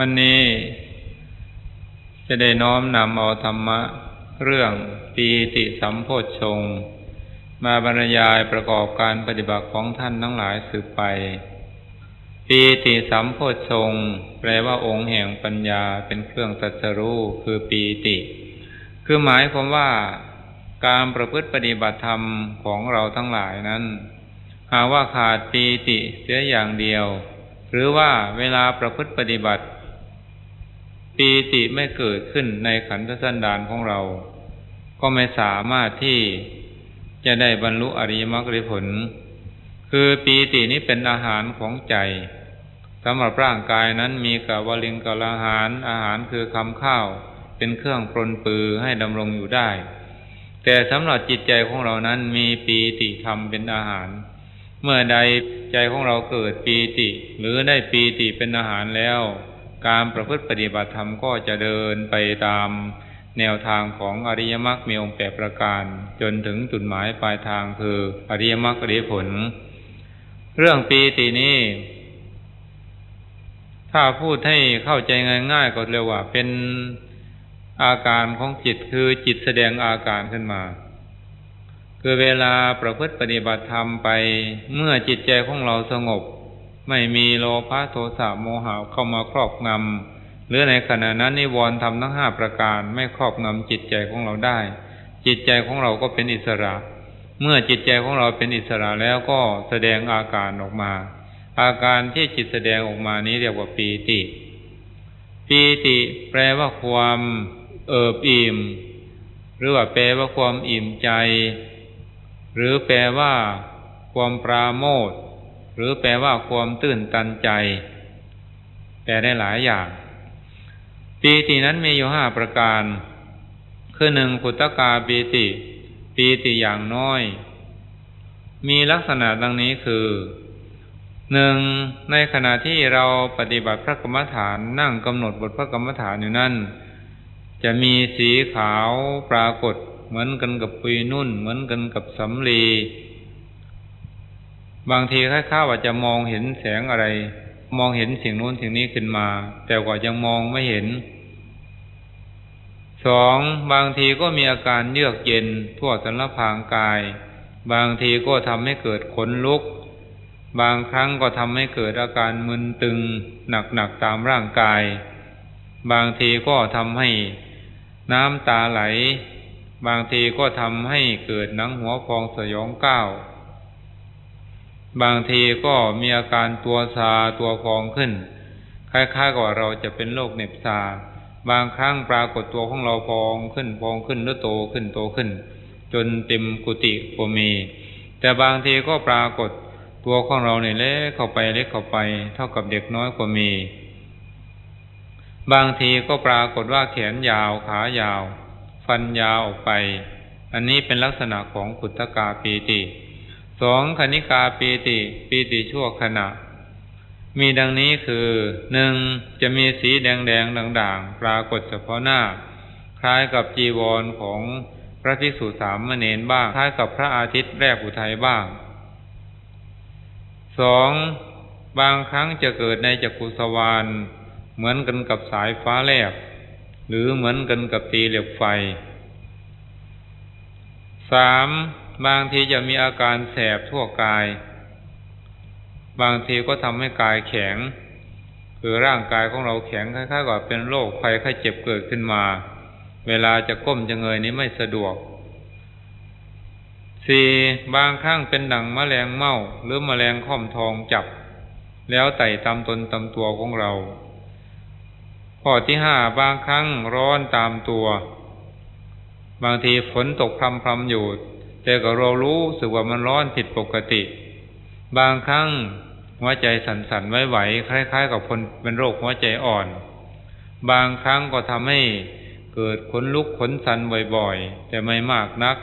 วันนี้จะได้น้อมนำเอาธรรมะ เรื่องปีติสัมโพชฌงมาบรรยายประกอบการปฏิบัติของท่านทั้งหลายสืบไป ปีติสัมโพชฌงแปลว่าองค์แห่งปัญญาเป็นเครื่องตัสรู้คือปีติ คือหมายความว่าการประพฤติปฏิบัติธรรมของเราทั้งหลายนั้น หากว่าขาดปีติเสียอย่างเดียว หรือว่าเวลาประพฤติปฏิบัติ ปีติไม่เกิดขึ้นในขันธสันดานของเรา ก็ไม่สามารถที่จะได้บรรลุอริยมรรคผล คือปีตินี้เป็นอาหารของใจสำหรับร่างกายนั้นมีกับวลิงกับอาหาร อาหารคือคำข้าว เป็นเครื่องปรนปือให้ดำรงอยู่ได้ แต่สำหรับจิตใจของเรานั้นมีปีติธรรมเป็นอาหาร เมื่อใดใจของเราเกิดปีติ หรือได้ปีติเป็นอาหารแล้ว การประพฤติปฏิบัติธรรมก็จะเดินไปตามแนวทางของอริยมรรคมีองค์แปดประการ จนถึงจุดหมายปลายทางคืออริยมรรคอริยผล เรื่องปีตินี้ ถ้าพูดให้เข้าใจง่ายๆก็เรียกว่าเป็นอาการของจิตคือจิตแสดงอาการขึ้นมา คือเวลาประพฤติปฏิบัติธรรมไปเมื่อจิตใจของเราสงบ ไม่มีโลภะโทสะโมหะเข้ามาครอบงำหรือในขณะนั้นนิวรณ์ทำทั้งห้าประการไม่ครอบงำจิตใจของเราได้ จิตใจของเราก็เป็นอิสระ เมื่อจิตใจของเราเป็นอิสระแล้วก็แสดงอาการออกมา อาการที่จิตแสดงออกมานี้เรียกว่าปีติ ปีติแปลว่าความเอิบอิ่ม หรือว่าแปลว่าความอิ่มใจ หรือแปลว่า ความปราโมท หรือแปลว่าความตื่นตันใจ แปลได้หลายอย่าง ปีตินั้นมีอยู่ห้าประการ คือหนึ่งขุตกาปีติ ปีติอย่างน้อย มีลักษณะดังนี้คือหนึ่งในขณะที่เราปฏิบัติพระกรรมฐานนั่งกำหนดบทพระกรรมฐานอยู่นั่น จะมีสีขาวปรากฏ เหมือนกันกับปุยนุ่น เหมือนกันกับสำลี บางทีค่าๆว่าจะมองเห็นแสงอะไร มองเห็นสิ่งนู้นสิ่งนี้ขึ้นมา แต่กว่ายังมองไม่เห็นสองบางทีก็มีอาการเยือกเย็นทั่วสันลพางกาย บางทีก็ทำให้เกิดขนลุก บางครั้งก็ทำให้เกิดอาการมึนตึงหนักๆตามร่างกาย บางทีก็ทำให้น้ำตาไหล บางทีก็ทำให้เกิดหนังหัวฟองสยองก้าว บางทีก็มีอาการตัวชาตัวฟองขึ้น คล้ายๆกับเราจะเป็นโรคเน็บชาบางครั้งปรากฏตัวของเราฟองขึ้นฟองขึ้นแล้วโตขึ้นโตขึ้น จนเต็มกุฏิก็มี แต่บางทีก็ปรากฏตัวของเราเนี่ยเล็กเข้าไปเล็กเข้าไป เท่ากับเด็กน้อยก็มี บางทีก็ปรากฏว่าแขนยาวขายาว ฟันยาวออกไป อันนี้เป็นลักษณะของขุตกาปีติ สองคณิกาปีติปีติชั่วขณะ มีดังนี้คือหนึ่งจะมีสีแดงแดงด่างๆ ปรากฏเฉพาะหน้า คล้ายกับจีวรของพระภิกษุสามเณรบ้างคล้ายกับพระอาทิตย์แรกอุทัยบ้างสองบางครั้งจะเกิดในจักรุสวานเหมือนกันกับสายฟ้าแลบ หรือเหมือนกันกับตีเหล็กไฟสาม บางทีจะมีอาการแสบทั่วกาย บางทีก็ทำให้กายแข็ง คือร่างกายของเราแข็งคล้ายๆกับเป็นโรคภัยไข้เจ็บเกิดขึ้นมา เวลาจะก้มจะเงยนี้ไม่สะดวกสี่บางครั้งเป็นดังมแมลงเม่าหรือมแมลงค่อมทองจับ แล้วไต่ตามตนตามตัวของเรา ข้อที่ห้าบางครั้งร้อนตามตัว บางทีฝนตกพรำๆอยู่ แต่ก็เรารู้สึกว่ามันร้อนผิดปกติ บางครั้งหัวใจสั่นๆไหวๆคล้าย ๆ กับคนเป็นโรคหัวใจอ่อน บางครั้งก็ทำให้เกิดขนลุกขนสันบ่อยๆ แต่ไม่มากนัก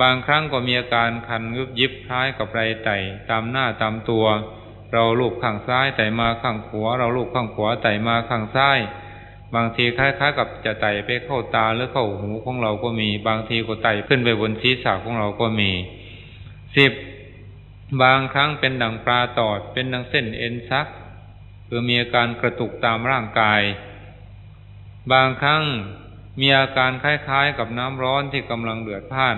บางครั้งก็มีอาการคันงึบยิบคล้ายกับไรไต่ตามหน้าตามตัว เราลูกข้างซ้ายไต่มาข้างขวาเราลูกข้างขวาไต่มาข้างซ้าย บางทีคล้ายๆ กับจะไต่ไปเข้าตาหรือเข้าหูของเราก็มี บางทีก็ไต่ขึ้นไปบนศีรษะของเราก็มีสิบบางครั้งเป็นดังปลาตอด เป็นดังเส้นเอ็นซักคือมีอาการกระตุกตามร่างกาย บางครั้งมีอาการคล้ายๆ กับน้ำร้อนที่กำลังเดือดพ่าน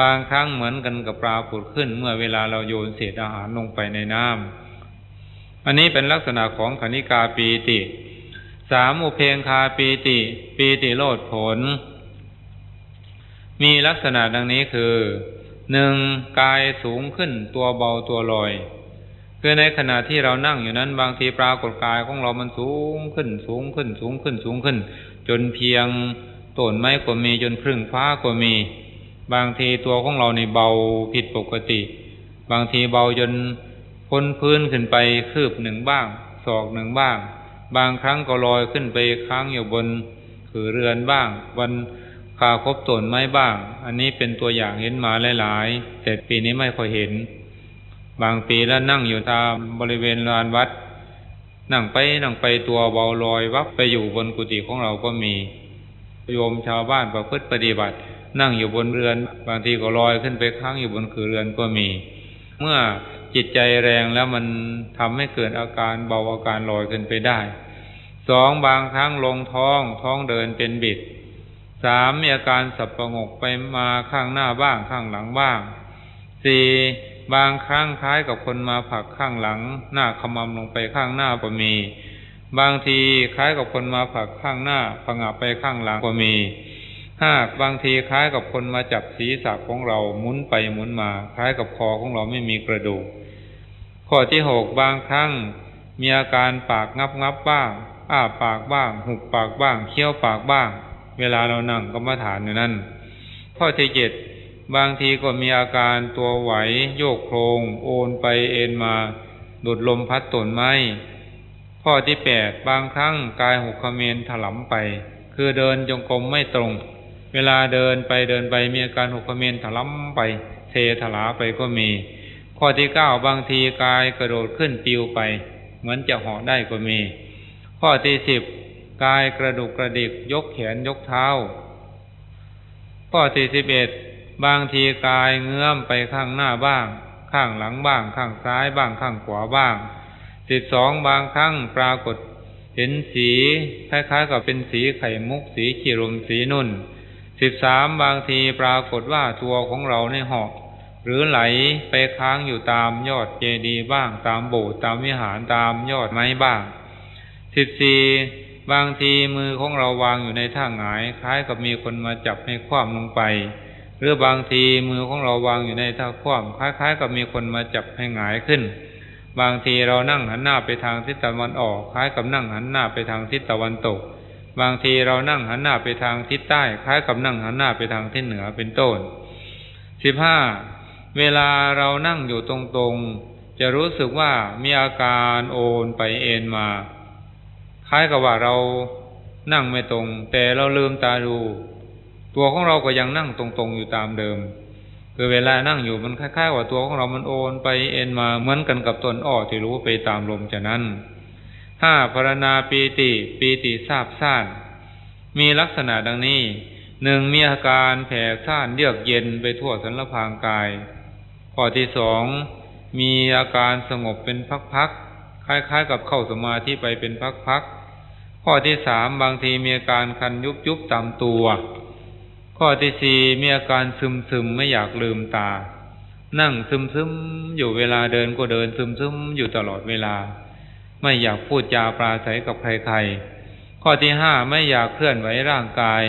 บางครั้งเหมือนกันกับปลาผุดขึ้น เมื่อเวลาเราโยนเศษอาหารลงไปในน้ำอันนี้เป็นลักษณะของขณิกาปีติ สามอุเพงคาปีติ ปีติโลดผล มีลักษณะดังนี้คือหนึ่งกายสูงขึ้นตัวเบาตัวลอยคือในขณะที่เรานั่งอยู่นั้น บางทีปรากฏกายของเรามันสูงขึ้น สูงขึ้น สูงขึ้นสูงขึ้น จนเพียงต้นไม้ก็มีจนครึ่งฟ้าก็มี บางทีตัวของเราในเบาผิดปกติ บางทีเบาจนพ้นพื้นขึ้นไปคืบหนึ่งบ้างศอกหนึ่งบ้าง บางครั้งก็ลอยขึ้นไปค้างอยู่บนคือเรือนบ้างบนคาคบต้นไม้บ้าง อันนี้เป็นตัวอย่างเห็นมาหลายๆแต่ปีนี้ไม่ค่อยเห็น บางปีแล้วนั่งอยู่ตามบริเวณลานวัด นั่งไปนั่งไปตัวเบาลอยวับไปอยู่บนกุฏิของเราก็มีโยมชาวบ้านประพฤติปฏิบัติ นั่งอยู่บนเรือน บางทีก็ลอยขึ้นไปค้างอยู่บนคือเรือนก็มี เมื่อจิตใจแรงแล้วมันทำให้เกิดอาการเบาอาการลอยขึ้นไปได้สองบางครั้งลงท้องท้องเดินเป็นบิดสามมีอาการสับประงกไปมาข้างหน้าบ้างข้างหลังบ้างสี่บางครั้งคล้ายกับคนมาผลักข้างหลัง หน้าขมำลงไปข้างหน้าก็มี บางทีคล้ายกับคนมาผลักข้างหน้าผงับไปข้างหลังก็มี ห้าบางทีคล้ายกับคนมาจับศีรษะของเราหมุนไปหมุนมา คล้ายกับคอของเราไม่มีกระดูก ข้อที่หกบางครั้งมีอาการปากงับงับบ้าง อ้าปากบ้าง หุบปากบ้าง เคี้ยวปากบ้าง เวลาเรานั่งก็มาฐานอยู่นั่น ข้อที่เจ็ดบางทีก็มีอาการตัวไหว โยกโครง โอนไปเอ็นมาดูดลมพัดตนไม้ข้อที่แปดบางครั้งกายหุกเขมรถลำไป คือเดินจงกรมไม่ตรง เวลาเดินไปเดินไปมีอาการหกเขมรถลำไป เทถลาไปก็มี ข้อที่เก้าบางทีกายกระโดดขึ้นปิวไป เหมือนจะเหาะได้ก็มี ข้อที่สิบกายกระดุกกระดิกยกแขนยกเท้า ข้อที่สิบเอ็ดบางทีกายเงื้อมไปข้างหน้าบ้าง ข้างหลังบ้าง ข้างซ้ายบ้างข้างขวาบ้างสิบสองบางครั้งปรากฏ เห็นสีคล้ายๆกับเป็นสีไข่มุกสีขีรมสีนุ่น สิบสามบางทีปรากฏว่าตัวของเราในหอกหรือไหลไปค้างอยู่ตามยอดเจดีย์บ้างตามโบสถ์ตามวิหารตามยอดไม้บ้างสิบสี่บางทีมือของเราวางอยู่ในท่าหงาย คล้ายกับมีคนมาจับให้คว่ำลงไป หรือบางทีมือของเราวางอยู่ในท่าคว่ำคล้าย ๆ กับมีคนมาจับให้หงายขึ้น บางทีเรานั่งหันหน้าไปทางทิศตะวันออก คล้ายกับนั่งหันหน้าไปทางทิศตะวันตก บางทีเรานั่งหันหน้าไปทางทิศใต้ คล้ายกับนั่งหันหน้าไปทางทิศเหนือเป็นต้นสิบห้าเวลาเรานั่งอยู่ตรงๆ จะรู้สึกว่ามีอาการโอนไปเอ็นมา คล้ายกับว่าเรานั่งไม่ตรง แต่เราลืมตาดู ตัวของเราก็ยังนั่งตรงๆอยู่ตามเดิม คือเวลานั่งอยู่มันคล้ายๆว่าตัวของเรามันโอนไปเอ็นมาเหมือนกันกับต้นอ้อที่รู้ไปตามลมฉะนั้น ห้าพรณาปีติปีติทราบซ่านมีลักษณะดังนี้หนึ่งมีอาการแผ่ซ่านเยือกเย็นไปทั่วสันลพางกาย ข้อที่สองมีอาการสงบเป็นพักๆคล้ายๆ กับเข้าสมาธิไปเป็นพักๆข้อที่สามบางทีมีอาการคันยุบยุบตามตัว ข้อที่สี่มีอาการซึมซึมไม่อยากลืมตา นั่งซึมซึมอยู่เวลาเดินก็เดินซึมซึมอยู่ตลอดเวลา ไม่อยากพูดจาปราศัยกับใครๆ ข้อที่ห้าไม่อยากเคลื่อนไหวร่างกาย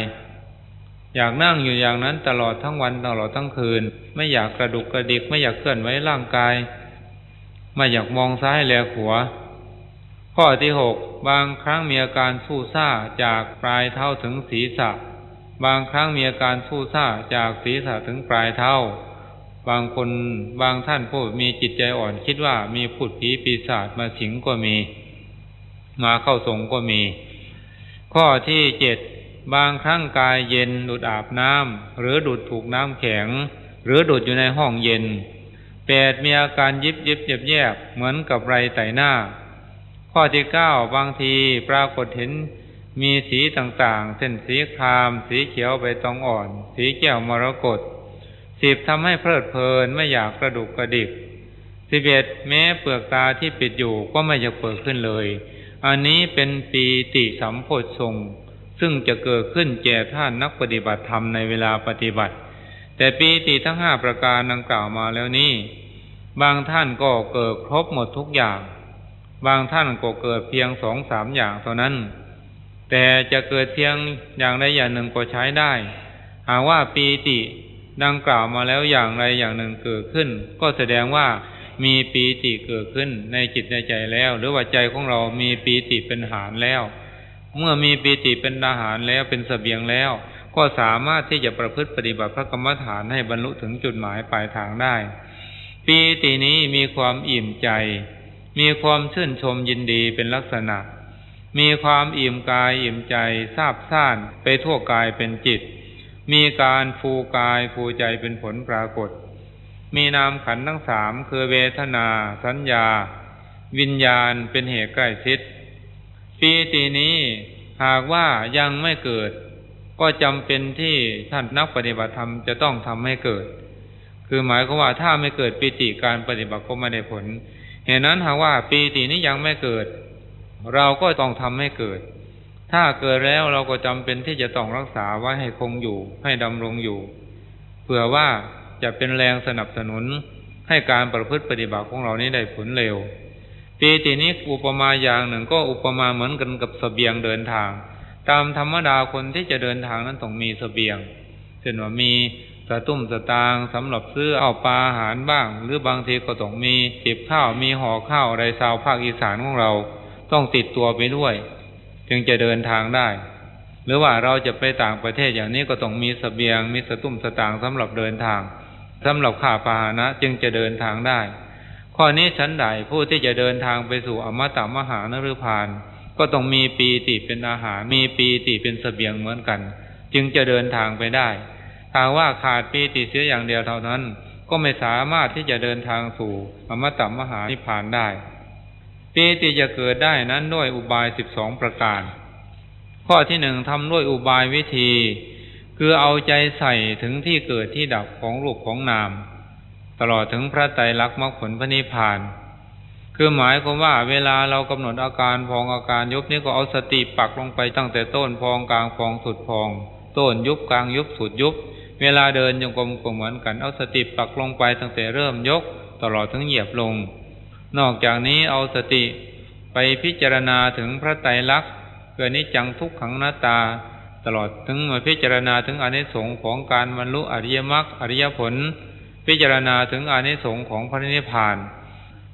อยากนั่งอยู่อย่างนั้นตลอดทั้งวันตลอดทั้งคืน ไม่อยากกระดุกกระดิก ไม่อยากเคลื่อนไหวร่างกาย ไม่อยากมองซ้ายแลขวาข้อที่หกบางครั้งมีอาการสู้ซ่าจากปลายเท้าถึงศีรษะ บางครั้งมีอาการสู้ซ่าจากศีรษะถึงปลายเท้า บางคนบางท่านผู้มีจิตใจอ่อนคิดว่ามีผุดผีปีศาจมาสิงก็มี มาเข้าทรงก็มี ข้อที่เจ็ดบางครั้งกายเย็นดูดอาบน้ำหรือดูดถูกน้ำแข็ง หรือดูดอยู่ในห้องเย็นแปดมีอาการยิบยิบเย็บแยบเหมือนกับไรไต่หน้า ข้อที่เก้าบางทีปรากฏเห็นมีสีต่างๆ เช่นสีคราม สีเขียวใบตองอ่อน สีแก้วมรกต สิบทำให้เพลิดเพลินไม่อยากกระดุกกระดิกสิบเอ็ดแม้เปลือกตาที่ปิดอยู่ก็ไม่จะเปิดขึ้นเลย อันนี้เป็นปีติสัมโพชฌงซึ่งจะเกิดขึ้นแก่ท่านนักปฏิบัติธรรมในเวลาปฏิบัติ แต่ปีติทั้งห้าประการดังกล่าวมาแล้วนี้ บางท่านก็เกิดครบหมดทุกอย่าง บางท่านก็เกิดเพียงสองสามอย่างเท่านั้น แต่จะเกิดเพียงอย่างใดอย่างหนึ่งก็ใช้ได้ หากว่าปีติ ดังกล่าวมาแล้วอย่างใดอย่างหนึ่งเกิดขึ้น ก็แสดงว่ามีปีติเกิดขึ้นในจิตในใจแล้ว หรือว่าใจของเรามีปีติเป็นฐานแล้ว เมื่อมีปีติเป็นอาหารแล้วเป็นเสบียงแล้ว ก็สามารถที่จะประพฤติปฏิบัติพระกรรมฐานให้บรรลุถึงจุดหมายปลายทางได้ ปีตินี้มีความอิ่มใจ มีความชื่นชมยินดีเป็นลักษณะ มีความอิ่มกายอิ่มใจซาบซ่านไปทั่วกายเป็นจิต มีการฟูกายฟูใจเป็นผลปรากฏ มีนามขันทั้งสามคือเวทนา สัญญา วิญญาณเป็นเหตุใกล้ชิดปีตินี้หากว่ายังไม่เกิด ก็จำเป็นที่ท่านนักปฏิบัติธรรมจะต้องทำให้เกิด คือหมายความว่าถ้าไม่เกิดปีติการปฏิบัติก็ไม่ได้ผล เหตุนั้นหากว่าปีตินี้ยังไม่เกิด เราก็ต้องทำให้เกิด ถ้าเกิดแล้วเราก็จำเป็นที่จะต้องรักษาไว้ให้คงอยู่ ให้ดำรงอยู่ เผื่อว่าจะเป็นแรงสนับสนุนให้การประพฤติปฏิบัติของเรานี้ได้ผลเร็วปีตินี้อุปมาอย่างหนึ่งก็อุปมาเหมือนกันกับสเสบียงเดินทาง ตามธรรมดาคนที่จะเดินทางนั้นต้องมีสเสบียงเช่นว่ามีสตุ้มสตางสำหรับซื้อเอาปลาอาหารบ้าง หรือบางทีก็ต้องมีจิบข้าวมีห่อข้าวไรซาวภาคอีสานของเรา ต้องติดตัวไปด้วย จึงจะเดินทางได้ หรือว่าเราจะไปต่างประเทศอย่างนี้ก็ต้องมีสเสบียง มีสตุ้มสตางค์สำหรับเดินทางสำหรับข้าพาหนะจึงจะเดินทางได้ ข้อนี้ชั้นใดผู้ที่จะเดินทางไปสู่อมตะมหานฤพาน ก็ต้องมีปีติเป็นอาหาร มีปีติเป็นสเสบียงเหมือนกัน จึงจะเดินทางไปได้หากว่าขาดปีติเสียอย่างเดียวเท่านั้น ก็ไม่สามารถที่จะเดินทางสู่อมตะมหานิพพานได้ ปีติจะเกิดได้นั้นด้วยอุบายสิบสองประการ ข้อที่หนึ่งทำด้วยอุบายวิธี คือเอาใจใส่ถึงที่เกิดที่ดับของรูปของนาม ตลอดถึงพระไตรลักษณ์มรรคผลพระนิพพาน คือหมายความว่าเวลาเรากำหนดอาการพองอาการยุบนี่ก็เอาสติปักลงไปตั้งแต่ต้นพองกลางพองสุดพอง ต้นยุบกลางยุบสุดยุบ เวลาเดินยังกลมก็เหมือนกันเอาสติปักลงไปตั้งแต่เริ่มยก ตลอดถึงเหยียบลง นอกจากนี้เอาสติไปพิจารณาถึงพระไตรลักษณ์เกิดนิจังทุกขังหน้าตา ตลอดถึงมาพิจารณาถึงอนิสงส์ของการบรรลุอริยมรรคอริยผล พิจารณาถึงอนิสงส์ของพระนิพพาน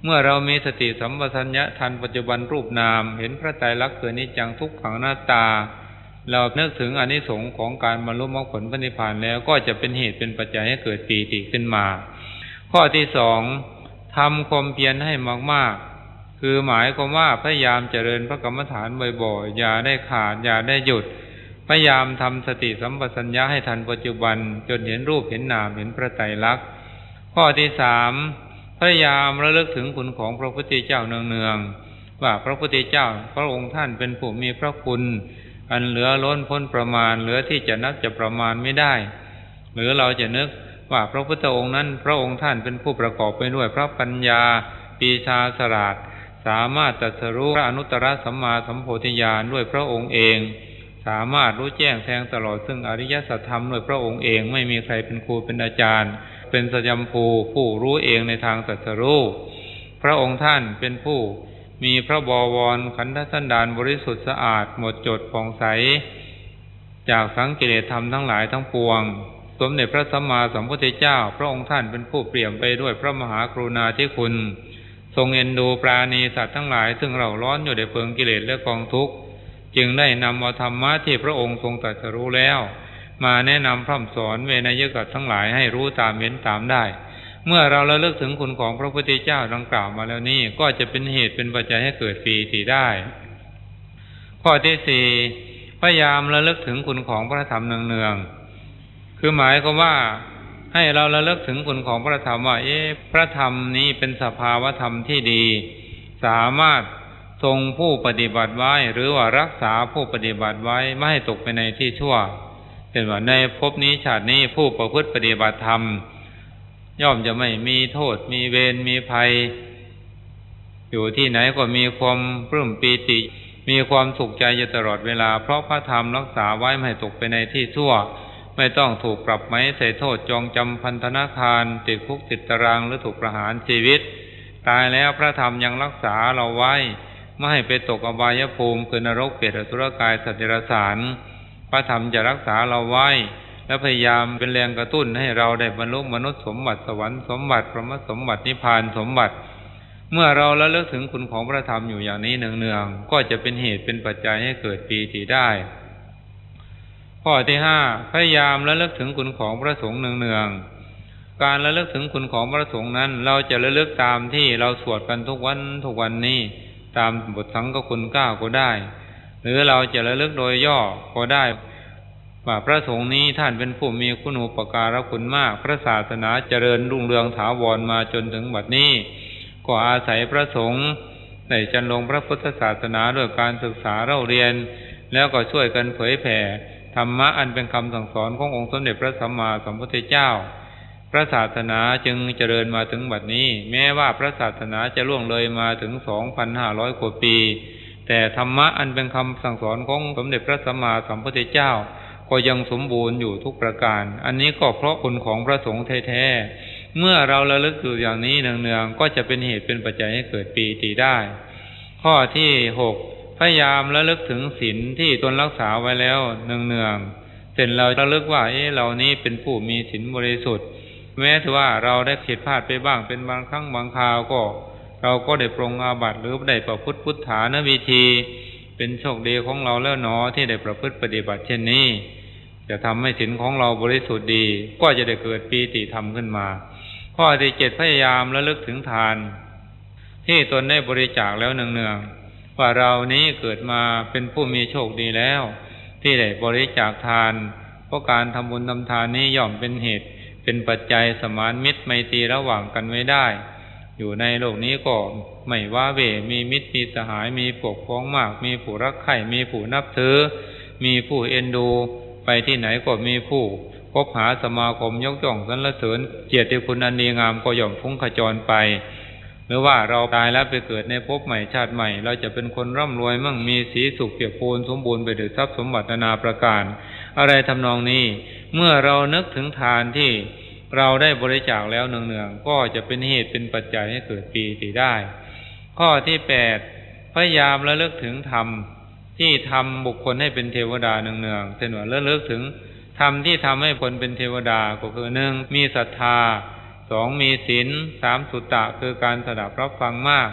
เมื่อเรามีสติสัมปชัญญะทันปัจจุบันรูปนาม เห็นพระไตรลักษณ์เกิดนิจังทุกขังหน้าตา เราเนึกถึงอนิสงส์ของการบรรลุมรรคผลพระนิพพานแล้วก็จะเป็นเหตุเป็นปัจจัยให้เกิดปีติขึ้นมา ข้อที่สอง ทำความเพียรให้มากๆ คือหมายความว่าพยายามเจริญพระกรรมฐานบ่อยๆ อย่าได้ขาด อย่าได้หยุด พยายามทำสติสัมปชัญญะให้ทันปัจจุบัน จนเห็นรูปเห็นนามเห็นพระไตรลักษณ์ ข้อที่สามพยายามระลึกถึงคุณของพระพุทธเจ้าเนืองๆ ว่าพระพุทธเจ้าพระองค์ท่านเป็นผู้มีพระคุณ อันเหลือล้นพ้นประมาณ เหลือที่จะนับจะประมาณไม่ได้ หรือเราจะนึก ว่าพระพุทธองค์นั้นพระองค์ท่านเป็นผู้ประกอบไปด้วยพระปัญญาปีชาสราดสามารถตรัสรู้พระอนุตตรสัมมาสัมโพธิญาณด้วยพระองค์เอง สามารถรู้แจ้งแทงตลอดซึ่งอริยสัจธรรมด้วยพระองค์เองไม่มีใครเป็นครูเป็นอาจารย์ เป็นสยามภูผู้รู้เองในทางตรัสรู้พระองค์ท่านเป็นผู้มีพระบวรขันธสันดานบริสุทธิ์สะอาดหมดจดผ่องใส จากสังเลสธรรมทั้งหลายทั้งปวง สมเด็จพระสัมมาสัมพุทธเจ้า พระองค์ท่านเป็นผู้เปี่ยมไปด้วยพระมหากรุณาธิคุณ ทรงเอ็นดูปราณีสัตว์ทั้งหลาย ซึ่งเราร้อนอยู่ในเพลิงกิเลสและกองทุกข์จึงได้นำเอาธรรมะที่พระองค์ทรงตรัสรู้แล้ว มาแนะนำพร่ำสอนเวนยกัตทั้งหลายให้รู้ตามเห็นตามได้ เมื่อเราระลึกถึงคุณของพระพุทธเจ้าดังกล่าวมาแล้วนี้ก็จะเป็นเหตุเป็นปัจจัยให้เกิดปีติได้ ข้อที่สี่พยายามระลึกถึงคุณของพระธรรมเนืองๆ คือหมายความว่าให้เราระลึกถึงคุณของพระธรรมว่า เอ๊ะพระธรรมนี้เป็นสภาวธรรมที่ดี สามารถทรงผู้ปฏิบัติไว้ หรือว่ารักษาผู้ปฏิบัติไว้ไม่ให้ตกไปในที่ชั่วเห็นว่าในภพนี้ชาตินี้ผู้ประพฤติปฏิบัติธรรม ย่อมจะไม่มีโทษ มีเวรมีภัย อยู่ที่ไหนก็มีความปลื้มปีติ มีความสุขใจอยู่ตลอดเวลา เพราะพระธรรมรักษาไว้ไม่ให้ตกไปในที่ชั่ว ไม่ต้องถูกปรับไหมใส่โทษจองจำพันธนาคาร ติดคุกติดตารางหรือถูกประหารชีวิต ตายแล้วพระธรรมยังรักษาเราไว้ ไม่ให้ไปตกอบายภูมิคือนรกเปรตอสุรกายสัตว์เดรัจฉานพระธรรมจะรักษาเราไว้ และพยายามเป็นแรงกระตุ้นให้เราได้บรรลุมนุษย์สมบัติสวรรค์สมบัติพระมสมบัตินิพพานสมบัติ เมื่อเราระเลึกถึงคุณของพระธรรมอยู่อย่างนี้เนืองๆก็จะเป็นเหตุเป็นปัจจัยให้เกิดปีติได้ ข้อที่ห้าพยายามระลึกถึงคุณของพระสงฆ์เนืองๆการระลึกถึงคุณของพระสงฆ์นั้น เราจะระลึกตามที่เราสวดกันทุกวันทุกวันนี้ตามบทสังฆคุณเก้าก็ได้ หรือเราจะระลึกโดยย่อก็ได้ว่าพระสงฆ์นี้ท่านเป็นผู้มีคุณูปการะคุณมาก พระศาสนาเจริญรุ่งเรืองถาวรมาจนถึงบัดนี้ ก็อาศัยพระสงฆ์ได้จันลงพระพุทธศาสนาด้วยการศึกษาเล่าเรียน แล้วก็ช่วยกันเผยแผ่ ธรรมะอันเป็นคำสั่งสอนขององค์สมเด็จพระสัมมาสัมพุทธเจ้า พระศาสนาจึงเจริญมาถึงบัดนี้ แม้ว่าพระศาสนาจะล่วงเลยมาถึง2,500กว่าปี แต่ธรรมะอันเป็นคำสั่งสอนของสมเด็จพระสัมมาสัมพุทธเจ้า ก็ยังสมบูรณ์อยู่ทุกประการ อันนี้ก็เพราะคุณของพระสงฆ์แท้ๆ เมื่อเราระลึกอยู่อย่างนี้เนืองๆก็จะเป็นเหตุเป็นปัจจัยให้เกิดปีติได้ ข้อที่หก พยายามระลึกถึงศีลที่ตนรักษาไว้แล้วเนืองๆเสร็จเราระลึกว่าเอ๊ะเรานี้เป็นผู้มีศีลบริสุทธิ์ แม้แต่ว่าเราได้ผิดพลาดไปบ้างเป็นบางครั้งบางคราวก็ เราก็ได้ปรงอาบัติหรือได้ประพฤติพุทธานวิธี เป็นโชคดีของเราแล้วหนอที่ได้ประพฤติปฏิบัติเช่นนี้ จะทำให้ศีลของเราบริสุทธิ์ดี ก็จะได้เกิดปีติธรรมขึ้นมา ข้อที่เจ็ดพยายามระลึกถึงทาน ที่ตนได้บริจาคแล้วเนืองๆ ว่าเรานี้เกิดมาเป็นผู้มีโชคดีแล้ว ที่ได้บริจาคทาน เพราะการทำบุญทำทานนี้ย่อมเป็นเหตุ เป็นปัจจัยสมานมิตรไมตรีระหว่างกันไว้ได้ อยู่ในโลกนี้ก็ไม่ว่าเวมีมิตรมีสหายมีปกพ้องมาก มีผู้รักใคร่มีผู้นับถือ มีผู้เอ็นดูไปที่ไหนก็มีผู้พบหาสมาคมยกย่องสรรเสริญเกียรติคุณอันดีงามก็ย่อมฟุ้งขจรไป หรือว่าเราตายแล้วไปเกิดในภพใหม่ชาติใหม่ เราจะเป็นคนร่ำรวยมั่งมีสีสุขเปียกปูนสมบูรณ์ไปด้วยทรัพย์สมบัตินาประการ อะไรทำนองนี้ เมื่อเรานึกถึงทานที่เราได้บริจาคแล้วเนืองๆก็จะเป็นเหตุเป็นปัจจัยให้เกิดปีติได้ ข้อที่แปดพยายามระลึกถึงธรรมที่ทำบุคคลให้เป็นเทวดาเนืองๆเช่นว่าระลึกถึงธรรมที่ทำให้คนเป็นเทวดาก็คือหนึ่งมีศรัทธา สองมีศีลสามสุตตะคือการสดับรับฟังมาก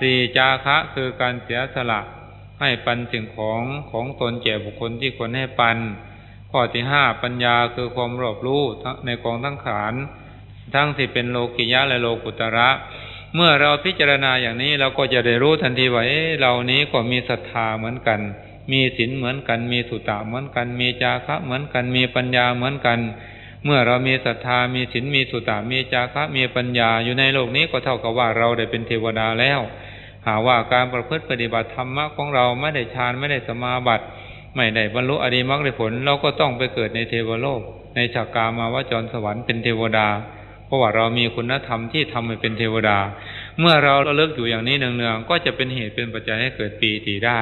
สี่จาคะคือการเสียสละ ให้ปันสิ่งของของตนแก่บุคคลที่ควรให้ปัน ข้อที่ห้าปัญญาคือความรอบรู้ในกองทั้งขานทั้งที่เป็นโลกิยะและโลกุตระ เมื่อเราพิจารณาอย่างนี้เราก็จะได้รู้ทันทีว่าเอ๊ะเรานี้ก็มีศรัทธาเหมือนกัน มีศีลเหมือนกัน มีสุตตะเหมือนกัน มีจาคะเหมือนกัน มีปัญญาเหมือนกัน เมื่อเรามีศรัทธามีศีลมีสุตตะมีจาคะมีปัญญาอยู่ในโลกนี้ก็เท่ากับว่าเราได้เป็นเทวดาแล้ว หาว่าการประพฤติปฏิบัติธรรมะของเราไม่ได้ฌานไม่ได้สมาบัติไม่ได้บรรลุอริมักได้ผล เราก็ต้องไปเกิดในเทวโลก ในฉากกามาวจรสวรรค์เป็นเทวดา เพราะว่าเรามีคุณธรรมที่ทำให้เป็นเทวดา เมื่อเราระลึกอยู่อย่างนี้เนืองๆก็จะเป็นเหตุเป็นปัจจัยให้เกิดปีติได้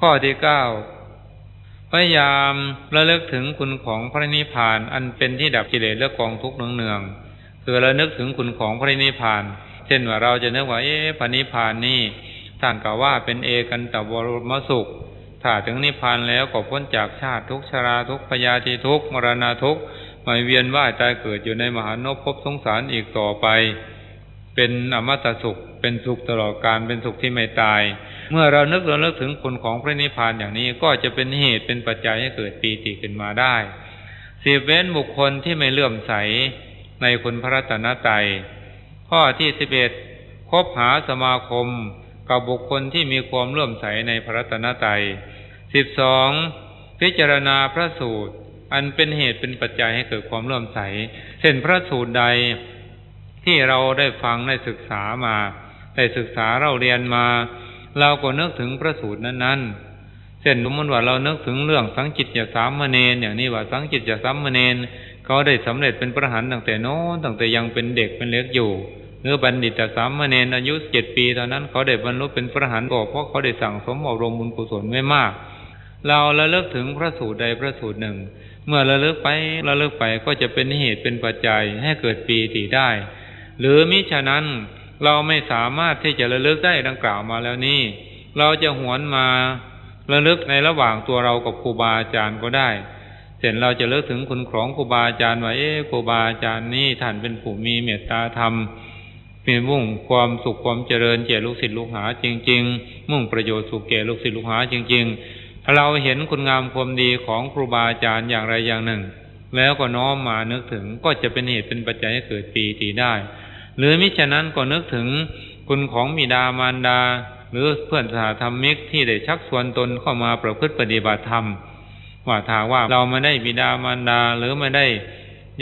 ข้อที่เก้า พยายามระลึกถึงคุณของพระนิพพาน อันเป็นที่ดับกิเลสและกองทุกข์เนืองๆคือระลึกถึงคุณของพระนิพพาน เช่นว่าเราจะนึกว่าเอ๊ะพระนิพพานนี่ท่านกล่าวว่าเป็นเอกันตวรมสุข ถ้าถึงนิพพานแล้วก็พ้นจากชาติทุกชราทุกพยาธิทุกมรณะทุกไม่เวียนว่ายตายเกิดอยู่ในมหานพภพสงสารอีกต่อไป เป็นอมตะสุข เป็นสุขตลอดการเป็นสุขที่ไม่ตาย เมื่อเรานึกเรานึกถึงคุณของพระนิพพานอย่างนี้ก็จะเป็นเหตุเป็นปัจจัยให้เกิดปีติขึ้นมาได้สิบเว้นบุคคลที่ไม่เลื่อมใสในคุณพระรัตนตรัยข้อที่สิบเอ็ดคบหาสมาคมกับบุคคลที่มีความเลื่อมใสในพระรัตนตรัยสิบสองพิจารณาพระสูตร อันเป็นเหตุเป็นปัจจัยให้เกิดความเลื่อมใสเช่นพระสูตรใดที่เราได้ฟังได้ศึกษามา ได้ศึกษาเราเรียนมา เราก็นึกถึงพระสูตรนั้นๆ เช่นสมมติว่าเรานึกถึงเรื่องสังจิตจสามเณรอย่างนี้ว่าสังจิตจสามเณรเขาได้สำเร็จเป็นพระหันตั้งแต่โน้นตั้งแต่ยังเป็นเด็กเป็นเล็กอยู่เนื้อบัณฑิตสามเณรอายุเจ็ดปีตอนนั้นเขาได้บรรลุเป็นพระหันต์ก็เพราะเขาได้สั่งสมอบรมบุญกุศลไม่มาก เราระลึกถึงพระสูตรใดพระสูตรหนึ่ง เมื่อระลึกไประลึกไปก็จะเป็นเหตุเป็นปัจจัยให้เกิดปีติได้ หรือมิฉะนั้น เราไม่สามารถที่จะระลึกได้ดังกล่าวมาแล้วนี่ เราจะหวนมาระลึกในระหว่างตัวเรากับครูบาอาจารย์ก็ได้ เสร็จเราจะเลิกถึงคุณของครูบาอาจารย์ว่าเอ๊ครูบาอาจารย์นี่ท่านเป็นผู้มีเมตตาธรรมมีมุ่งความสุขความเจริญแก่ลูกศิษย์ลูกหาจริง ๆ มุ่งประโยชน์สุขแก่ลูกศิษย์ลูกหาจริง ๆ เราเห็นคุณงามความดีของครูบาอาจารย์อย่างไรอย่างหนึ่ง แล้วก็น้อมมานึกถึงก็จะเป็นเหตุเป็นปัจจัยให้เกิดปีติได้ หรือมิฉะนั้นก็นึกถึงคุณของมิดามารดา หรือเพื่อนสหธรรมิกที่ได้ชักชวนตนเข้ามาประพฤติปฏิบัติธรรม ว่าถ้าว่าเราไม่ได้บิดามารดาหรือไม่ได้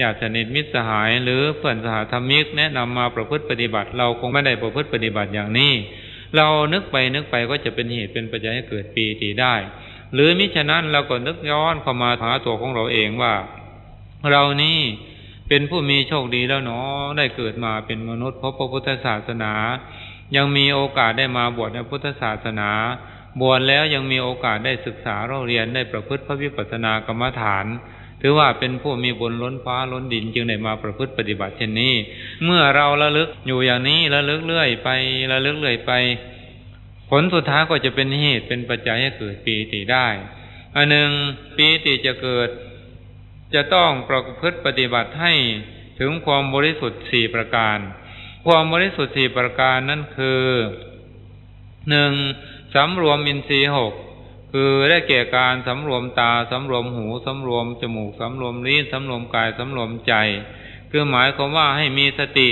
ญาติสนิทมิตรสหาย หรือเพื่อนสหธรรมิกแนะนำมาประพฤติปฏิบัติ เราคงไม่ได้ประพฤติปฏิบัติอย่างนี้ เรานึกไปนึกไปก็จะเป็นเหตุเป็นปัจจัยให้เกิดปีติได้ หรือมิฉะนั้นเราก็นึกย้อนเข้ามาหาตัวของเราเองว่า เรานี่ เป็นผู้มีโชคดีแล้วเนาะได้เกิดมาเป็นมนุษย์พบพระพุทธศาสนา ยังมีโอกาสได้มาบวชในพุทธศาสนา บวชแล้วยังมีโอกาสได้ศึกษาเราเรียนได้ประพฤติพระวิปัสสนากรรมฐาน ถือว่าเป็นผู้มีบุญล้นฟ้าล้นดินจึงได้มาประพฤติปฏิบัติเช่นนี้ เมื่อเราระลึกอยู่อย่างนี้ระลึกเรื่อยไประลึกเรื่อยไป ผลสุดท้ายก็จะเป็นเหตุเป็นปัจจัยให้เกิดปีติได้อันหนึ่งปีติจะเกิด จะต้องประพฤติปฏิบัติให้ถึงความบริสุทธิ์สี่ประการ ความบริสุทธิ์สี่ประการนั่นคือหนึ่งสำรวมอินทรีย์หกคือได้แก่การสำรวมตาสำรวมหูสำรวมจมูกสำรวมลิ้นสำรวมกายสำรวมใจ คือหมายความว่าให้มีสติ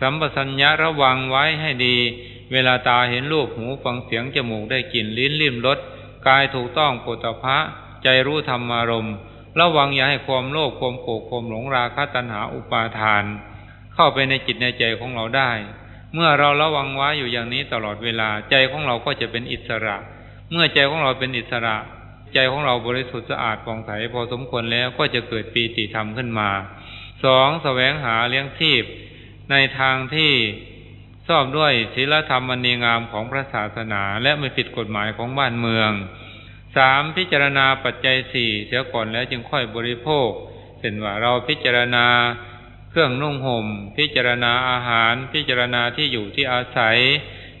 สัมปชัญญะระวังไว้ให้ดี เวลาตาเห็นรูปหูฟังเสียงจมูกได้กลิ่นลิ้นลิ้มรสกายถูกต้องปุถะพะใจรู้ธรรมารมณ์ ระวังอย่าให้ความโลภความโกรธความหลงราคะตัณหาอุปาทาน เข้าไปในจิตในใจของเราได้ เมื่อเราระวังไว้อยู่อย่างนี้ตลอดเวลาใจของเราก็จะเป็นอิสระ เมื่อใจของเราเป็นอิสระ ใจของเราบริสุทธิ์สะอาดผ่องใสพอสมควรแล้วก็จะเกิดปีติธรรมขึ้นมาสองแสวงหาเลี้ยงชีพ ในทางที่ชอบด้วยศีลธรรมอันดีงามของพระศาสนา และไม่ผิดกฎหมายของบ้านเมือง สามพิจารณาปัจจัยสี่เสียก่อนแล้วจึงค่อยบริโภคเช่นว่าเราพิจารณาเครื่องนุ่งห่ม พิจารณาอาหาร พิจารณาที่อยู่ที่อาศัย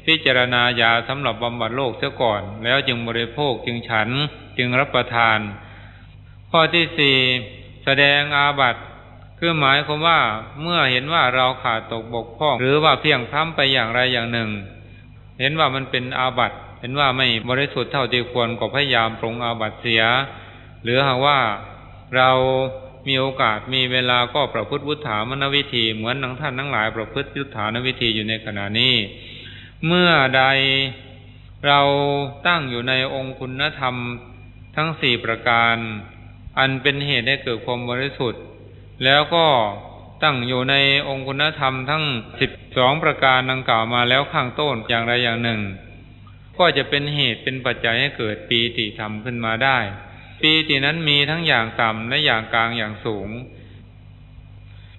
พิจารณายาสำหรับบำบัดโรคเสียก่อน แล้วจึงบริโภคจึงฉันจึงรับประทาน ข้อที่สี่แสดงอาบัติคือหมายความว่าเมื่อเห็นว่าเราขาดตกบกพร่อง หรือว่าเพียงพล้ำไปอย่างไรอย่างหนึ่ง เห็นว่ามันเป็นอาบัติ เห็นว่าไม่บริสุทธิ์เท่าที่ควรก็พยายามปรงอาบัติเสีย หรือหากว่าเรามีโอกาสมีเวลาก็ประพฤติวุฒามนวิธีเหมือนทั้งท่านทั้งหลายประพฤติยุทธานวิธีอยู่ในขณะนี้ เมื่อใดเราตั้งอยู่ในองค์คุณธรรมทั้งสี่ประการ อันเป็นเหตุให้เกิดความบริสุทธิ์ แล้วก็ตั้งอยู่ในองค์คุณธรรมทั้งสิบสองประการดังกล่าวมาแล้วข้างต้นอย่างใดอย่างหนึ่ง ก็จะเป็นเหตุเป็นปัจจัยให้เกิดปีติธรรมขึ้นมาได้ ปีตินั้นมีทั้งอย่างต่ำและอย่างกลางอย่างสูง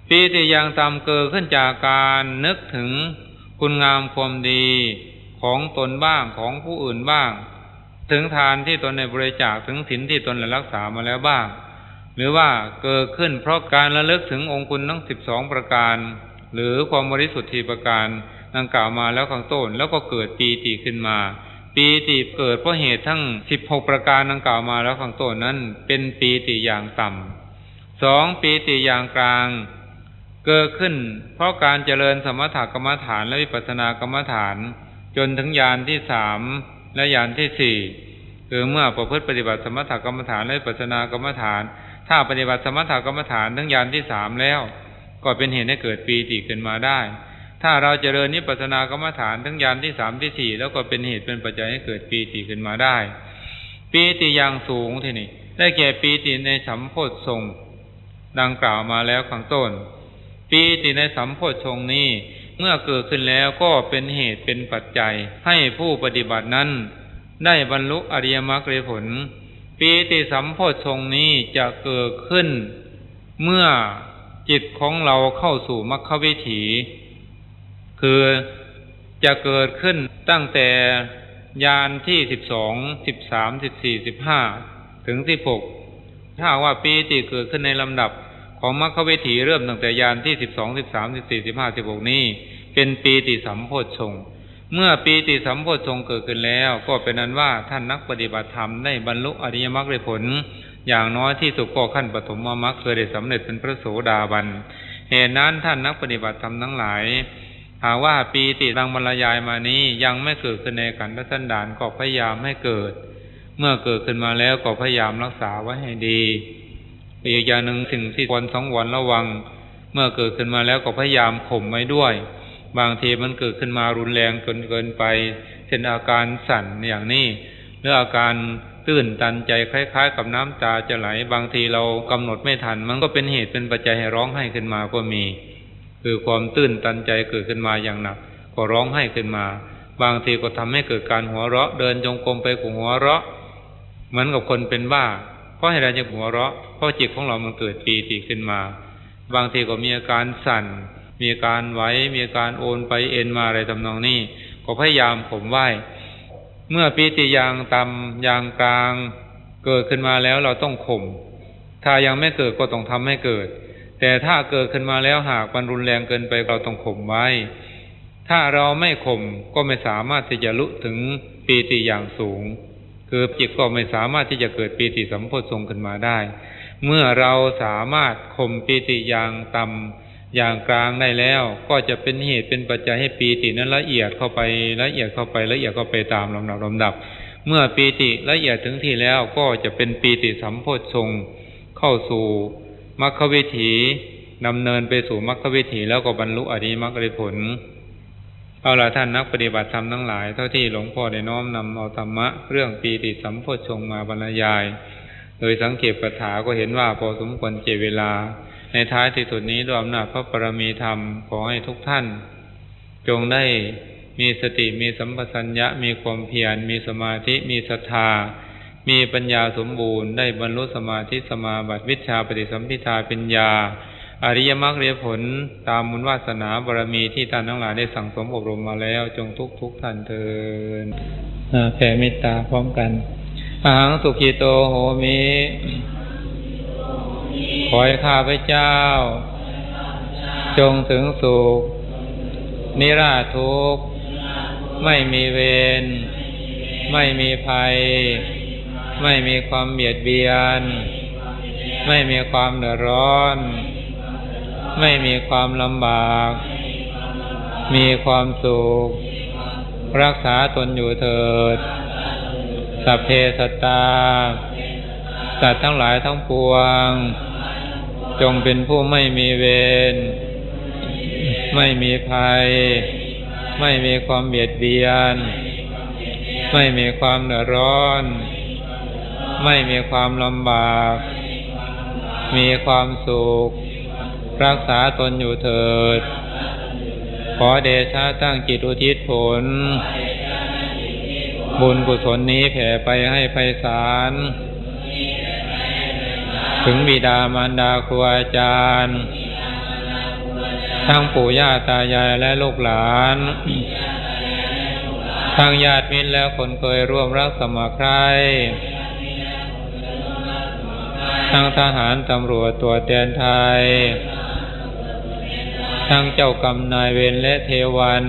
ปีติอย่างต่ำเกิดขึ้นจากการนึกถึงคุณงามความดีของตนบ้างของผู้อื่นบ้าง ถึงทานที่ตนในบริจาคถึงศีลที่ตนรักษามาแล้วบ้าง หรือว่าเกิดขึ้นเพราะการระลึกถึงองค์คุณทั้งสิบสองประการ หรือความบริสุทธิ์ที่ประการดังกล่าวมาแล้วข้างต้นแล้วก็เกิดปีติขึ้นมา ปีติเกิดเพราะเหตุทั้งสิบหกประการดังกล่าวมาแล้วข้างต้นนั้น เป็นปีติอย่างต่ำสองปีติอย่างกลาง เกิดขึ้น เพราะการเจริญสมถกรรมฐานและวิปัสสนากรรมฐาน จนถึงยานที่สามและยานที่สี่คือเมื่อประพฤติปฏิบัติสมถกรรมฐานและวิปัสสนากรรมฐาน ถ้าปฏิบัติสมถกรรมฐานทั้งยานที่สามแล้ว ก็เป็นเหตุให้เกิดปีติขึ้นมาได้ ถ้าเราเจริญนิพพานากรรมฐานทั้งยานที่สามที่สี่แล้วก็เป็นเหตุเป็นปัจจัยให้เกิดปีติขึ้นมาได้ ปีติอย่างสูงที่นี่ได้แก่ปีติในสัมโพธทรงดังกล่าวมาแล้วข้างต้น ปีติในสัมโพธชงนี้เมื่อเกิดขึ้นแล้วก็เป็นเหตุเป็นปัจจัย ให้ผู้ปฏิบัตินั้น ได้บรรลุอริยมรรคผล ปีติสัมโพธชงนี้จะเกิดขึ้น เมื่อจิตของเราเข้าสู่มรรควิถี คือจะเกิดขึ้นตั้งแต่ยานที่สิบสองสิบสามสิบสี่สิบห้าถึงสิบหกถ้าว่าปีติเกิดขึ้นในลำดับของมรรควิถีเริ่มตั้งแต่ยานที่สิบสองสิบสามสิบสี่สิบห้าสิบหกนี้ เป็นปีติสัมโพชฌงเมื่อปีติสัมโพชฌงเกิดขึ้นแล้ว ก็เป็นนั้นว่าท่านนักปฏิบัติธรรมได้บรรลุอริยมรรคผล อย่างน้อยที่สุดก็ขั้นปฐมมรรคเคยได้สำเร็จเป็นพระโสดาบันเหตุนั้นท่านนักปฏิบัติธรรมทั้งหลาย หากว่าปีติดังบรรยายมานี้ยังไม่เกิดขึ้นในขันธสันดานก็พยายามให้เกิด เมื่อเกิดขึ้นมาแล้วก็พยายามรักษาไว้ให้ดีอีกอย่างหนึ่งสิ่งที่ควรสองวันระวัง เมื่อเกิดขึ้นมาแล้วก็พยายามข่มไว้ด้วย บางทีมันเกิดขึ้นมารุนแรงเกินเกินไปเช่นอาการสั่นอย่างนี้หรืออาการตื้นตันใจคล้าย ๆ กับน้ำตาจะไหล บางทีเรากำหนดไม่ทัน มันก็เป็นเหตุเป็นปัจจัยให้ร้องไห้ขึ้นมาก็มี คือความตื้นตันใจเกิดขึ้นมาอย่างหนัก ก็ร้องไห้ขึ้นมา บางทีก็ทำให้เกิดการหัวเราะ เดินจงกรมไปกับหัวเราะ เหมือนกับคนเป็นบ้า เพราะเหตุใดจึงหัวเราะ เพราะจิตของเรามันเกิดปีติขึ้นมา บางทีก็มีอาการสั่น มีอาการไหว มีอาการโอนไปเอ็นมาอะไรทำนองนี้ ก็พยายามผมไหวเมื่อปีติยางต่ำยางกลาง เกิดขึ้นมาแล้วเราต้องข่ม ถ้ายังไม่เกิดก็ต้องทำให้เกิด แต่ถ้าเกิดขึ้นมาแล้วหากมันรุนแรงเกินไปเราต้องข่มไว้ ถ้าเราไม่ข่มก็ไม่สามารถที่จะลุถึงปีติอย่างสูง คือจิตก็ไม่สามารถที่จะเกิดปีติสัมโพชฌงค์ขึ้นมาได้ เมื่อเราสามารถข่มปีติอย่างต่ำอย่างกลางได้แล้ว ก็จะเป็นเหตุเป็นปัจจัยให้ปีตินั้นละเอียดเข้าไปละเอียดเข้าไปละเอียดเข้าไปตามลำดับลำดับ เมื่อปีติละเอียดถึงที่แล้วก็จะเป็นปีติสัมโพชฌงค์เข้าสู่ มรรควิถีดำเนินไปสู่มรรควิถีแล้วก็บรรลุอริมรรคผล เอาละท่านนักปฏิบัติธรรมทั้งหลาย เท่าที่หลวงพ่อได้น้อมนำเอาธรรมะ เรื่องปีติสัมโพชงมาบรรยาย โดยสังเกตปัญหาก็เห็นว่าพอสมควรเจเวลา ในท้ายที่สุดนี้ด้วยอำนาจพระปรมีธรรมขอให้ทุกท่าน จงได้มีสติมีสัมปชัญญะมีความเพียรมีสมาธิมีศรัทธา มีปัญญาสมบูรณ์ได้บรรลุสมาธิสมาบัติวิชาปฏิสัมพิทาปัญญา อริยมรรคเรียผลตามมุญวาสนาบารมีที่ท่านทั้งหลายได้สั่งสมอบรมมาแล้วจงทุกทุกท่านเทินแผ่เมตตาพร้อมกันอาหังสุขิโตโหมิขอให้ข้าพเจ้า จงถึงสุขนิราชทุกข์ ไม่มีเวร ไม่มีภัย ไม่มีความเบียดเบียน ไม่มีความเดือดร้อน ไม่มีความลำบาก มีความสุข รักษาตนอยู่เถิด สัพเพสัตตา สัตว์ทั้งหลายทั้งปวง จงเป็นผู้ไม่มีเวร ไม่มีภัย ไม่มีความเบียดเบียน ไม่มีความเดือดร้อน ไม่มีความลำบาก มีความสุข รักษาตนอยู่เถิด ขอเดชะตั้งจิตอุทิศผล บุญกุศลนี้แผ่ไปให้ไพศาล ถึงบิดามารดาครูอาจารย์ ทั้งปู่ย่าตายายและลูกหลานทั้งญาติมิตรและคนเคยร่วมรักสมัครใคร ทั้งทหารตำรวจตัวแทนไทย ทั้งเจ้ากรรมนายเวรและเทวัน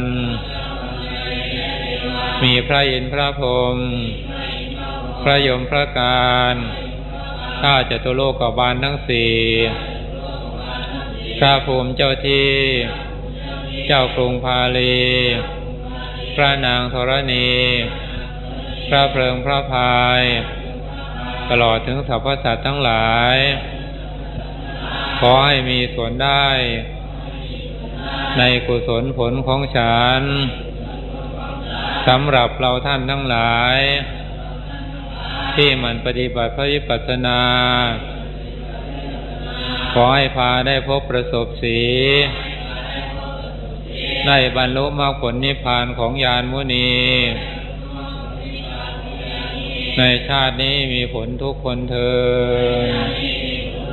มีพระอินทร์พระพรหมพระยมพระการข้าจตุโลกบาลทั้งสี่พระภูมิเจ้าที่ เจ้ากรุงพาลี พระนางธรณี พระเพลิงพระพาย ตลอดถึงสรรพสัตว์ทั้งหลาย ขอให้มีส่วนได้ ในกุศลผลของฉันสำหรับเราท่านทั้งหลาย ที่มันปฏิบัติพระวิปัสสนา ขอให้พาได้พบประสบสี ได้บรรลุมรรคผลนิพพานของยานมุนี ในชาตินี้มีผลทุกคนเธอ